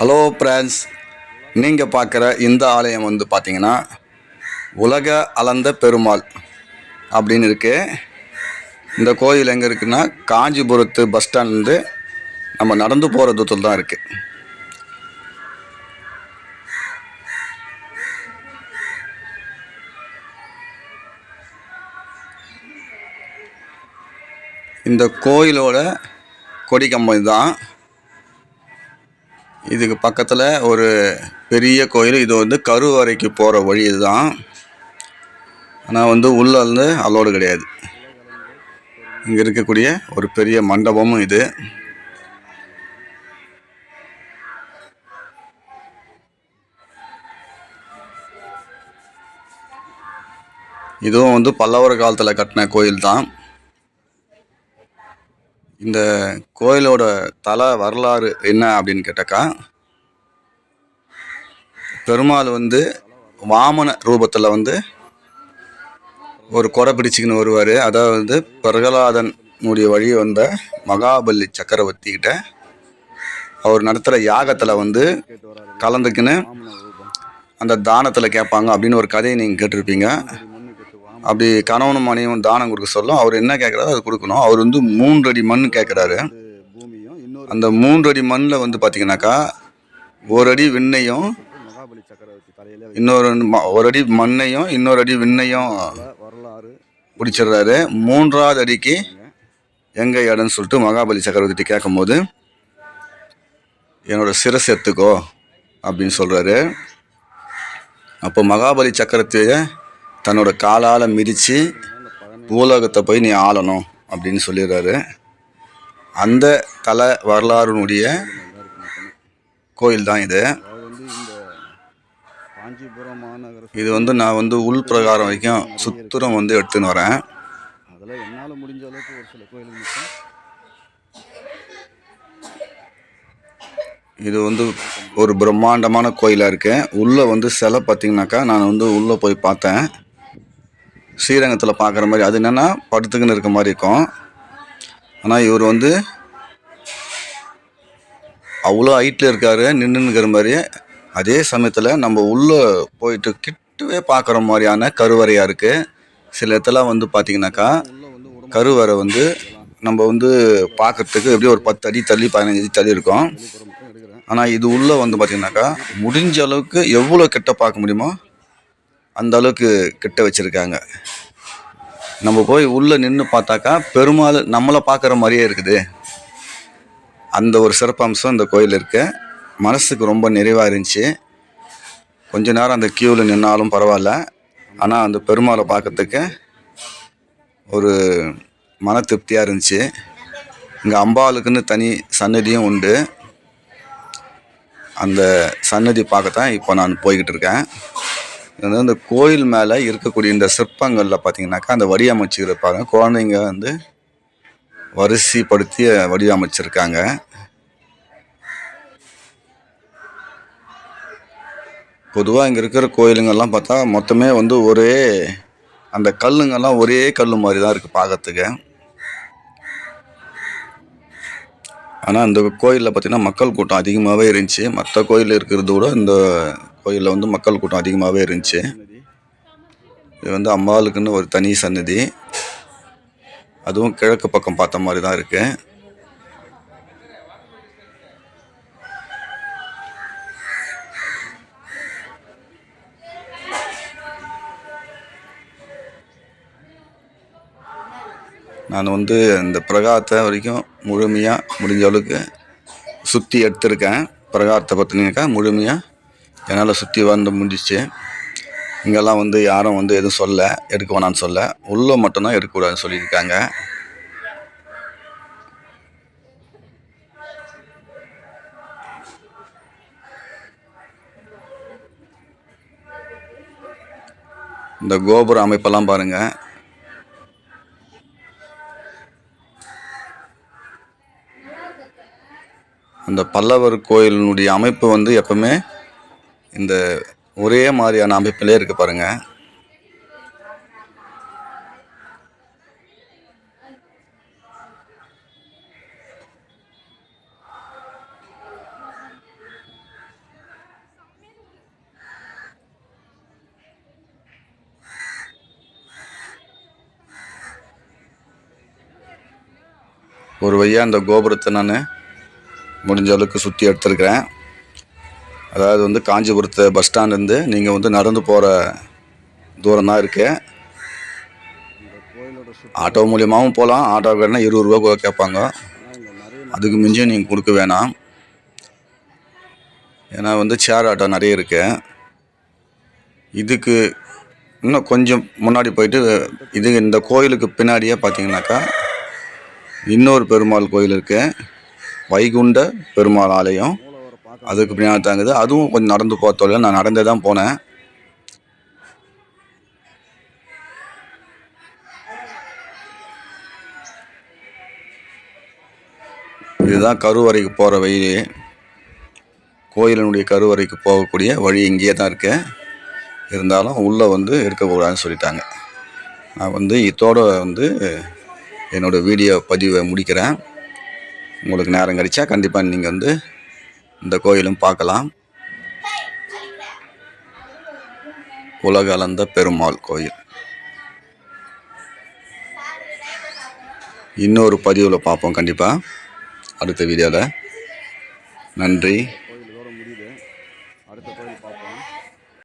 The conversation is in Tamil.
ஹலோ ஃப்ரெண்ட்ஸ் நீங்கள் பார்க்குற இந்த ஆலயம் வந்து பார்த்தீங்கன்னா உலக அளந்த பெருமாள் அப்படின்னு இருக்குது இந்த கோயில் எங்கே இருக்குன்னா காஞ்சிபுரத்து பஸ் ஸ்டாண்ட்லேருந்து நம்ம நடந்து போகிற தூரத்தில் தான் இருக்குது இந்த கோயிலோட கொடி கம்பம் தான் இதுக்கு பக்கத்தில் ஒரு பெரிய கோயில். இது வந்து கருவறைக்கு போகிற வழி இதுதான். ஆனால் வந்து உள்ளே வந்து அலோடு கிடையாது. இங்கே இருக்கக்கூடிய ஒரு பெரிய மண்டபமும் இது. இதுவும் வந்து பல்லவர் காலத்தில் கட்டின கோயில் தான் இந்த கோயிலோட தல வரலாறு என்ன அப்படின்னு கேட்டாக்கா பெருமாள் வந்து வாமன ரூபத்தில் வந்து ஒரு கொடை பிடிச்சிக்கின்னு வருவார். அதாவது வந்து பிரகலாதன் உடைய வழி வந்த மகாபலி சக்கரவர்த்தி கிட்ட அவர் நடத்துகிற யாகத்தில் வந்து கலந்துக்கின்னு அந்த தானத்தில் கேட்பாங்க அப்படின்னு ஒரு கதையை நீங்கள் கேட்டிருப்பீங்க. அப்படி கணவனும் மனைவியும் தானம் கொடுக்க சொல்லும். அவர் என்ன கேட்குறாரோ அது கொடுக்கணும். அவர் வந்து மூன்று அடி மண் கேட்குறாரு. பூமியும் அந்த மூன்றடி மண்ணில் வந்து பார்த்தீங்கன்னாக்கா ஒரு அடி விண்ணையும் மகாபலி சக்கரவர்த்தி இன்னொரு ம- ஒரு அடி மண்ணையும் இன்னொரு அடி விண்ணையும் வரலாறு பிடிச்சிடுறாரு. மூன்றாவது அடிக்கு எங்க இடம்னு சொல்லிட்டு மகாபலி சக்கரவர்த்தி கேட்கும்போது என்னோட சிரஸ் எடுத்துக்கோ அப்படின்னு சொல்கிறாரு அப்போ மகாபலி சக்கரவர்த்தியை தன்னோட காலால் மிதித்து பூலோகத்தை போய் நீ ஆளணும் அப்படின்னு சொல்லிடுறாரு. அந்த தல வரலாறுனுடைய கோயில் தான் இது. வந்து இந்த காஞ்சிபுரம் இது வந்து நான் வந்து உள் பிரகாரம் வரைக்கும் சுத்திரம் வந்து எடுத்துன்னு வரேன். அதில் என்னால் முடிஞ்ச அளவுக்கு ஒரு சில கோயில் இது வந்து ஒரு பிரம்மாண்டமான கோயிலாக இருக்குது உள்ளே வந்து சிலை பார்த்தீங்கன்னாக்கா நான் வந்து உள்ளே போய் பார்த்தேன். ஸ்ரீரங்கத்தில் பார்க்குற மாதிரி அது என்னென்னா படுத்துக்குன்னு இருக்க மாதிரி இருக்கும். ஆனால் இவர் வந்து அவ்வளோ ஹைட்டில் இருக்காரு நின்றுன்னு இருக்கிற மாதிரி. அதே சமயத்தில் நம்ம உள்ளே போயிட்டு கிட்டவே பார்க்குற மாதிரியான கருவறையாக இருக்குது சில இடத்துல வந்து பார்த்தீங்கன்னாக்கா கருவறை வந்து நம்ம வந்து பார்க்கறதுக்கு எப்படியும் ஒரு பத்து அடி தள்ளி பதினஞ்சு அடி தள்ளி இருக்கும். ஆனால் இது உள்ளே வந்து பார்த்திங்கனாக்கா முடிஞ்ச அளவுக்கு எவ்வளோ கிட்ட பார்க்க முடியுமோ அந்த அளவுக்கு கிட்ட வச்சுருக்காங்க. நம்ம போய் உள்ளே நின்று பார்த்தாக்கா பெருமாள் நம்மளை பார்க்குற மாதிரியே இருக்குது. அந்த ஒரு சிறப்பம்சம் இந்த கோயில் இருக்கு. மனசுக்கு ரொம்ப நிறைவாக இருந்துச்சு. கொஞ்ச நேரம் அந்த க்யூவில் நின்னாலும் பரவாயில்ல. ஆனால் அந்த பெருமாளை பார்க்கறதுக்கு ஒரு மன திருப்தியாக இருந்துச்சு. இங்கே அம்பாளுக்குன்னு தனி சன்னதியும் உண்டு. அந்த சன்னதி பார்க்கத்தான் இப்போ நான் போய்கிட்டு இருக்கேன். வந்து அந்த கோயில் மேலே இருக்கக்கூடிய இந்த சிற்பங்களில் பார்த்தீங்கன்னாக்கா அந்த வடிவமைச்சுக்கிற பாருங்க. குழந்தைங்க வந்து வரிசைப்படுத்தி வடிவமைச்சிருக்காங்க. பொதுவாக இங்கே இருக்கிற கோயிலுங்கள்லாம் பார்த்தா மொத்தமே வந்து ஒரே அந்த கல்லுங்கெல்லாம் ஒரே கல் மாதிரி தான் இருக்குது பார்க்கறதுக்கு ஆனால் அந்த கோயிலில் பார்த்தீங்கன்னா மக்கள் கூட்டம் அதிகமாகவே இருந்துச்சு. மற்ற கோயில் இருக்கிறத விட இந்த கோயிலில் வந்து மக்கள் கூட்டம் அதிகமாகவே இருந்துச்சு. இது வந்து அம்பாளுக்குன்னு ஒரு தனி சன்னதி. அதுவும் கிழக்கு பக்கம் பார்த்த மாதிரி தான் இருக்குது நான் வந்து இந்த பிரகாரத்தை வரைக்கும் முழுமையாக முடிஞ்ச அளவுக்கு சுற்றி எடுத்திருக்கேன். பிரகாரத்தை பார்த்தீங்கன்னாக்கா முழுமையாக என்னால் சுற்றி வந்து முடிஞ்சிச்சு. இங்கெல்லாம் வந்து யாரும் வந்து எதுவும் சொல்ல எடுக்க வேணாம்னு சொல்ல உள்ளே மட்டும்தான் எடுக்கக்கூடாதுன்னு சொல்லியிருக்காங்க. இந்த கோபுர அமைப்பெல்லாம் பாருங்கள் அந்த பல்லவர் கோயிலினுடைய அமைப்பு வந்து எப்பவுமே இந்த ஒரே மாதிரியான அமைப்பிலே இருக்குது பாருங்கள் ஒரு வழியாக அந்த கோபுரத்தை நான் முடிஞ்ச அளவுக்கு சுற்றி எடுத்துருக்கிறேன். அதாவது வந்து காஞ்சிபுரத்து பஸ் ஸ்டாண்ட்லேருந்து நீங்கள் வந்து நடந்து போகிற தூரம் தான் இருக்குது ஆட்டோ மூலியமாகவும் போகலாம் ஆட்டோ கேட்டால் இருபது ரூபா கேட்பாங்க. அதுக்கு மிஞ்சும் நீங்கள் கொடுக்க வேணாம். ஏன்னா வந்து சேர் ஆட்டோ நிறைய இருக்கு. இதுக்கு இன்னும் கொஞ்சம் முன்னாடி போயிட்டு இது இந்த கோயிலுக்கு பின்னாடியே பார்த்தீங்கன்னாக்கா இன்னொரு பெருமாள் கோயில் இருக்குது வைகுண்ட பெருமாள் ஆலயம். அதுக்கு பின்னாடி தாங்குது அதுவும் கொஞ்சம் நடந்து போக நான் நடந்தே தான் போனேன். இதுதான் கருவறைக்கு போகிற வழி கோயிலினுடைய கருவறைக்கு போகக்கூடிய வழி இங்கேயே தான் இருக்கு. இருந்தாலும் உள்ளே வந்து இருக்கக்கூடாதுன்னு சொல்லிட்டாங்க. நான் வந்து இதோட வந்து என்னோடய வீடியோ பதிவை முடிக்கிறேன். உங்களுக்கு நேரம் கிடைச்சா கண்டிப்பாக நீங்கள் வந்து இந்த கோயிலும் பார்க்கலாம். உலக அளந்த பெருமாள் கோயில். இன்னொரு பதிவில் பார்ப்போம் கண்டிப்பாக அடுத்த வீடியோவில் நன்றி.